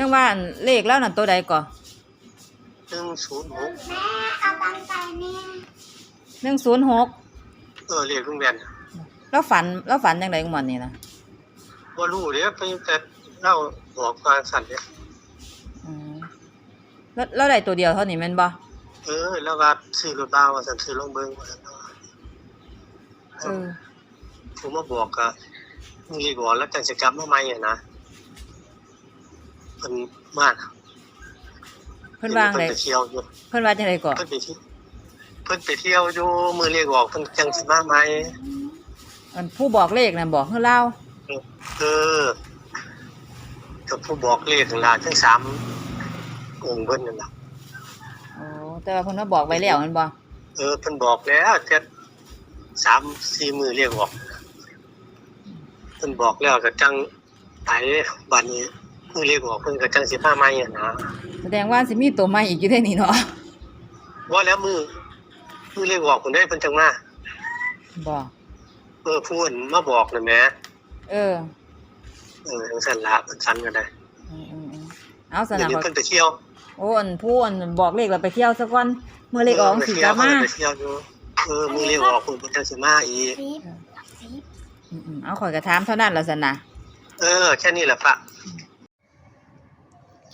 จังว่าอันเลขแล้วนั่นตัวใดก่อหนึ่งศูนย์หกแม่เอาตังค์ไปเนี่ยหนึ่งศูนย์หกเออเรียกลุงแบนแล้วฝันแล้วฝันยังไงของมันนี่นะว่ารู้เดี๋ยวไปแต่เล่าบอกกลางสั่นเนี่ยอืมแล้วแล้วได้ตัวเดียวเท่านี้แม่นบ่เออ แล้วว่าซื้อรถบ้าวว่าสั่นซื้อลงเบิ้งว่าซั่นเนาะเออผมมาบอกกับมึงเรียกว่าแล้วจังจะกลับมาใหม่อะนะ เพิ่นมากเพิ่นวางเพิ่เลยนไปเที่ยวอยู่เพิ่นว่าจังไดก่อเพิ่นไปที่เพิ่นไปเที่ยวอยู่มือเรียกออกเพิ่นจังสิมาใหม่อันผู้บอกเลขนั่นบอกให้เล่าเออกับผู้บอกเลขหลานทั้งสามองค์เพิ่นนั่นล่ะโอ้แต่ว่าเพิ่นว่าบอกไว้แล้วแม่นบ่เออเพิ่นบอกแล้วแต่สามสี่มือเรียกออกเพิ่นบอกแล้วก็จังไปบัดนี้ มือเรียกออกเพิ่นก็จังสิมาใหม่อะนะแสดงว่าสิมีตัวใหม่อีกอยู่ได้นี่เนาะว่าแล้วมือมือเรียกออกเพิ่นได้เพิ่นจังมาบ่เออผู้อื่นมาบอกน่ะแหมเออ เออจังซั่นล่ะเพิ่นซั่นก็ได้อืมอืมอืมเอาสเดี๋ยนะวนี้เขาเพิ่นไปเที่ยวโอ้อันผู้อันบอกเลขเราไปเที่ยวซะก่อนเมื่อเลขออกสิกลับมาไปเที่ยวอยู่เออมือเรียกออกเพิ่นเพิ่นจังสิมาอีกสิบสิบอืมอืมเอาข่อยกระถามเท่านั้นแล้วสนะเออ แค่นี้แหละปะ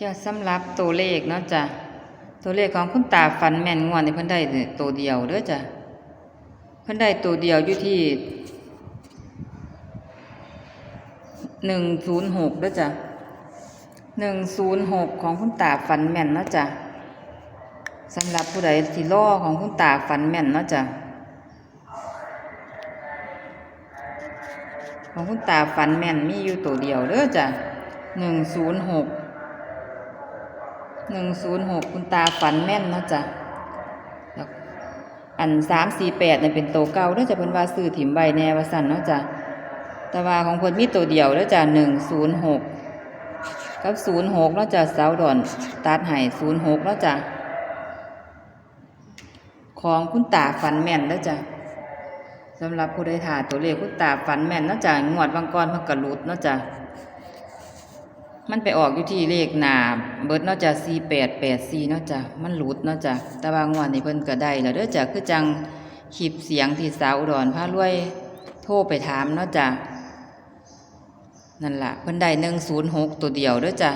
จะสำหรับตัวเลขเนาะจ้ะตัวเลขของคุณตาฟันแม่นงวดนี่เพิ่นได้ตัวเดียวเด้อจ้ะเพิ่นได้ตัวเดียวอยู่ที่หนึ่งศูนย์หกเด้อจ้ะหนึ่งศูนย์หกของคุณตาฟันแม่นเนาะจ้ะสำหรับผู้ใดที่ล่อของคุณตาฟันแม่นเนาะจ้ะของคุณตาฟันแม่นมีอยู่ตัวเดียวเด้อจ้ะหนึ่งศูนย์หก หนึ่งศูนย์หกคุณตาฝันแม่นเนาะจ้ะอันสามสี่แปดเนี่ยเป็นโตเก่าเด้อจ้ะเพิ่นว่าซื้อถิ่มใบแนวสันเนาะจ้ะแต่ว่าของเพิ่นมีตัวเดียวเด้อจ้ะหนึ่งศูนย์หกกับศูนย์หกเนาะจ้ะเสาดอนตัดให้ศูนย์หกเนาะจ้ะของคุณตาฝันแม่นเด้อจ้ะสำหรับผู้ใดถ่าตัวเลขคุณตาฝันแม่นเนาะจ้ะงวดบางกรพิ่นกระลุดเนาะจ้ะ มันไปออกอยู่ที่เลขหนาเบิดนาะจ้ะสี่แปดแปดสี่นาะจ้ะมันหลุดนาะจ้ะแต่ว่างวดนี้เพิ่นก็ได้แล้วเด้อจ้ะคือจังคลิปเสียงที่สาวอุดรพารวยโทรไปถามนาะจ้ะนั่นล่ะเพิ่นได้หนึ่งศูนย์หกตัวเดียวเด้อจ้ะ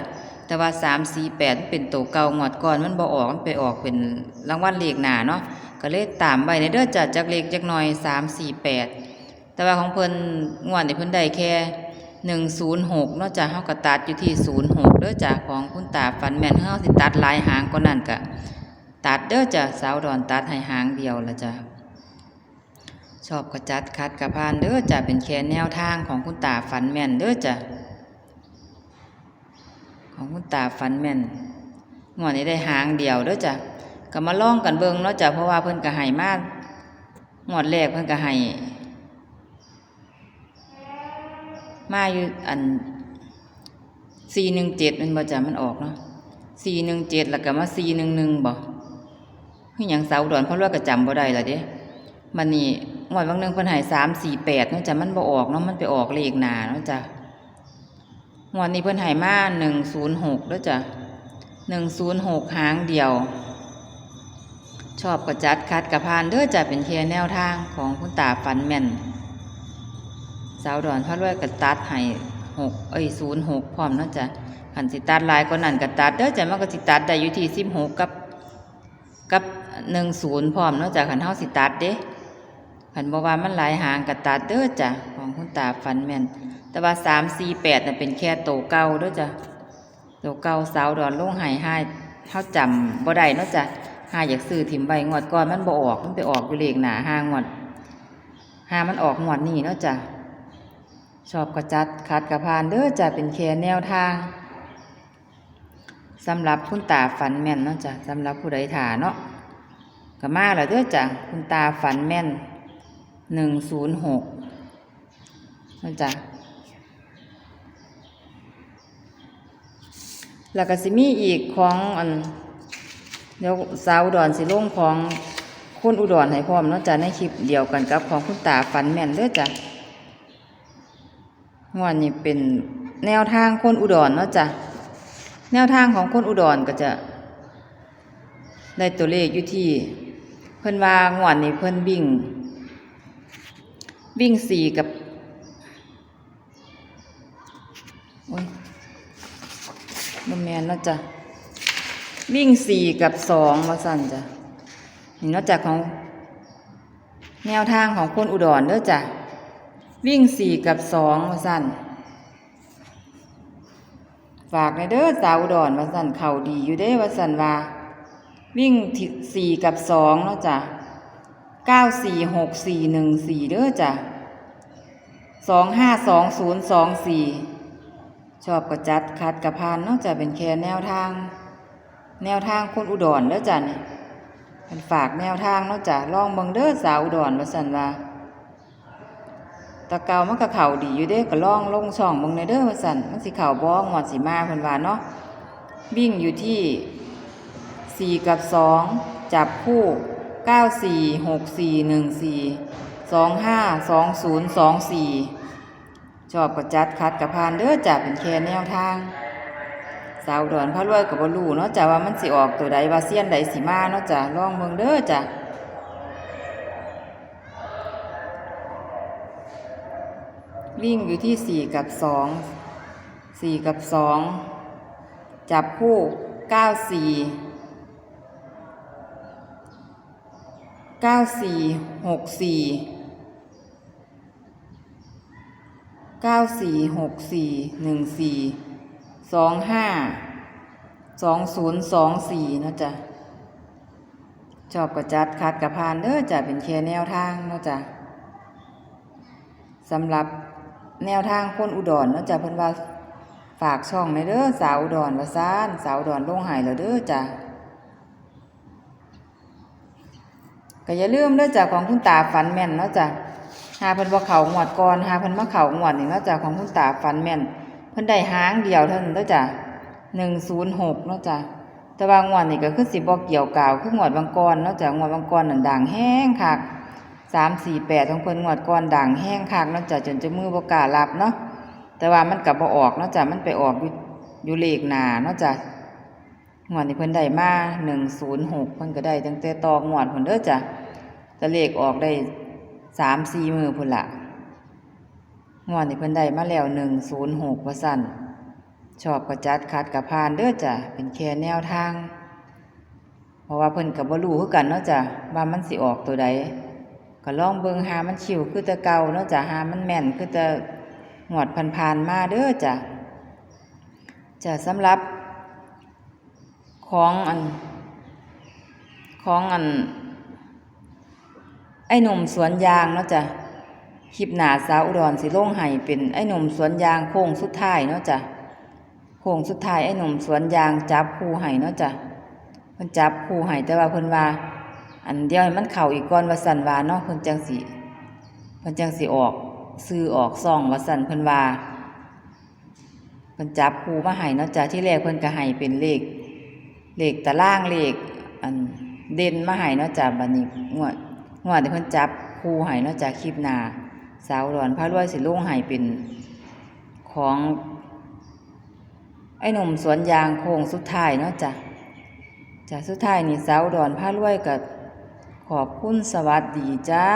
แต่ว่าสามสี่แปดเป็นตัวเก่างวดก่อนมันบ่ออกมันไปออกเป็นรางวัลเลขหนาเนาะก็เลยตามไปในเด้อจ้ะจากเลขจักหน่อยสามสี่แปดแต่ว่าของเพิ่นงวดนี้เพิ่นได้แค่ หนึ่งศูนย์หกนอกจากเฮากระตัดอยู่ที่ศูนย์หกเด้อจ้ะของคุณตาฟันแม่นเฮาสิตัดลายหางก็นั่นกะตัดเด้อจ้ะสาวดอนตัดให้หางเดียวละจ้ะชอบกระจัดคัดกระพานเด้อจ้ะเป็นแค่แนวทางของคุณตาฟันแม่นเด้อจ้ะของคุณตาฟันแม่นงวดนี้ได้หางเดียวเด้อจ้ะก็มาล่องกันเบิงเนาะจ้ะเพราะว่าเพิ่นก็ให้มากงวดแรกเพิ่นก็ให้ มาอยู่อันสี่หนึ่งเจ็ดมันบ่จ้ะมันออกเนาะสี่หนึ่งเจ็ดแล้วก็มาสี่หนึ่งหนึ่งบ่คือหยังเสาดอนเพราะว่าก็จำบ่ได้ละเด้มันนี่งวดบางหนึ่งเพิ่นให้สามสี่แปดเนาะจ้ะมันบ่ออกเนาะมันไปออกเลขหนาเนาะจ้ะงวดนี้เพิ่นให้มาหนึ่งศูนย์หกแล้วจ้ะหนึ่งศูนย์หกหางเดียว ชอบก็จัดคัดกระพานเด้อจ้ะเป็นแค่แนวทางของคุณตาฟันแม่น สาวดอนพระรวยก็ตัดให้หกเอ้ยศูนย์หกพร้อมเนาะจ้ะขันสิตัดลายก็นั่นก็ตัดเด้อจ้ะมันก็สิตัดได้อยู่ที่สิบหกกับกับหนึ่งศูนย์พร้อมเนาะจ้ะขันเฮาสิตัดเด้ขันบอกว่ามันหลายหางก็ตัดเด้อจ้ะของคุณตาฟันแมนแต่ว่าสามสี่แปดน่ะเป็นแค่โตเก่าเด้อจ้ะโตเก่าสาวดอนลงหายห้เฮาจำบ่ได้เนาะจ้ะหาอยากซื้อถิ่มใบงวดก่อนมันบ่ออกมันไปออกอยู่เลขหนาห้างวดหามันออกงวดนี้เนาะจ้ะ ชอบกระจัดคัดกระพานเด้อจะเป็นแค่แนวทางสำหรับคุณตาฝันแม่นเนาะจ้ะสำหรับผู้ใดถาเนาะก็มาแล้วเด้อจ้ะคุณตาฝันแม่นหนึ่งศูนย์หกเนาะจ้ะแล้วก็สิมีอีกของอันเดี๋ยวสาวอุดรสิลงของคุณอุดรให้พร้อมเนาะจ้ะในคลิปเดียวกันกับของคุณตาฝันแม่นเด้อจ้ะ งวดนี้เป็นแนวทางคนอุดรเนาะจ้ะแนวทางของคนอุดรก็จะ ได้ตัวเลขอยู่ที่ เพิ่นว่างวดนี้เพิ่นวิ่ง วิ่งสี่กับโอ้ยบแมนเนาะจ้ะวิ่งสี่กับสองมาสั่นจ้ะนี่เนอกจากของแนวทางของคนอุดรเด้อจ้ะ วิ่งสี่กับสองมาสั่นฝากในเด้อสาวอุดรว่าสั่นเข่าดีอยู่เด้ว่าสั่นว่า วิ่งสี่กับสองเนาะจ้ะเก้าสี่หกสี่หนึ่งสี่เด้อจ้ะสองห้าสองศูนย์สองสี่ชอบกระจัดคัดกระพานเนาะจ้ะเป็นแค่แนวทาง แนวทางคนอุดรเด้อจ้ะนี่มันฝากแนวทางเนาะจ้ะลองเบิงเด้อสาวอุดรว่าสั่นว่า ตะเกามันก็เข่าดีอยู่เด้ก็ล่องลงช่องเบิ่งในเด้อว่าสั่นมันสิเข่าบ้องหมดสิมาเพิ่นว่าเนาะวิ่งอยู่ที่สี่กับสองจับคู่เก้าสี่หกสี่หนึ่งสี่สองห้าสองศูนย์สองสี่ชอบก็จัดคัดกับพานเด้อจับเป็นแค่แนวทาง สาวดอนพระรวยกับบลูเนาะจ้ะว่ามันสิออกตัวใดว่าเซียนใดสิมาเนาะจ้ะลองเมืองเด้อจ้ะ วิ่งอยู่ที่สี่กับสองสี่กับสองจับคู่เก้าสี่เก้าสี่หกสี่เก้าสี่หกสี่หนึ่งสี่สองห้าสองศูนย์สองสี่นะจ๊ะชอบกระจัดคัดกระพานเด้อจ้ะเป็นแค่แนวทางเนาะจ๊ะสำหรับ แนวทางคนอุดรเนาะจ๊ะเพิ่นว่าฝากช่องในเด้อสาวอุดรว่าซ่านสาวอุดรลงหายแล้วเด้อจ้ะก็อย่าลืมเด้อจ้ะของคุณตาฝันแม่นเนาะจ้ะหาเพิ่นบ่เข้างวดก่อนหาเพิ่นมาเข้างวดนี่เนาะจ้ะของคุณตาฝันแม่น เพิ่นได้หางเดียวเท่านั้นเด้อจ้ะ106เนาะจ้ะแต่ว่างวดนี่ก็คือสิบ่เกี่ยวกาวคืองวดบางก่อนเนาะจ้ะงวดบางก่อนนั่นดังแห้งคัก 3 4 8ของเพิ่นงวดก่อนดังแห้งคักเนาะจ้ะจนจะมือบกล้ารับเนาะแต่ว่ามันก็บ่ออกเนาะจ้ะมันไปออกอยู่เลขหนาเนาะจ้ะงวดนี้เพิ่นได้มาหนึ่งศูนย์หกเพิ่นก็ได้ตั้งแต่ตองวดเพิ่นเด้อจ้ะแตะเลขออกได้สามสี่มือพุ่นละงวดนี้เพิ่นได้มาแล้วหนึ่งศูนย์หกว่าสั่นชอบกระจัดคัดกระพานเด้อจ้ะเป็นแค่แนวทาง เพราะว่าเพิ่นก็บ่รู้คือกันเนาะจ้ะว่ามันสิออกตัวใด ก็ลองเบิงหามันชิวคือต่เกาเนาะจ้ะหามันแม่นคือต่งวดผ่านๆมาเด้อจ้ะจะสำหรับ ของอัน ของอัน ไอ้หนุ่มสวนยางเนาะจ้ะคลิปหนาสาวอุดรสิโลงไห้เป็นไอ้หนุ่มสวนยางโค้งสุดท้ายเนาะจ้ะโค้งสุดท้ายไอ้หนุ่มสวนยางจับคู่ไห้เนาะจ้ะเพิ่นจับคู่ไห้แต่ว่าเพิ่นว่า อันเดียวให้มันเข่าอีกก่อนว่าสันวาเนาะเพิ่นจังสิเพิ่นจังสิออกซื้อออกซองว่าสันเพิ่นว่าเพิ่นจับคูมาให้เนาะจ้ะที่แรกเพิ่นก็ให้เป็นเลข เลขตารางเลข อันเด่นมาให้เนาะจาบัดนี้งวดงวดที่เพิ่นจับคูให้เนาะจาคลิปหน้าสาวดอนพระรวยสิลงให้เป็นของไอ้หนุ่มสวนยางโค้งสุดท้ายเนาะจ้ะจ้ะสุดท้ายนี่สาวดอนพระรวยก็ ขอบคุณสวัสดีจ้า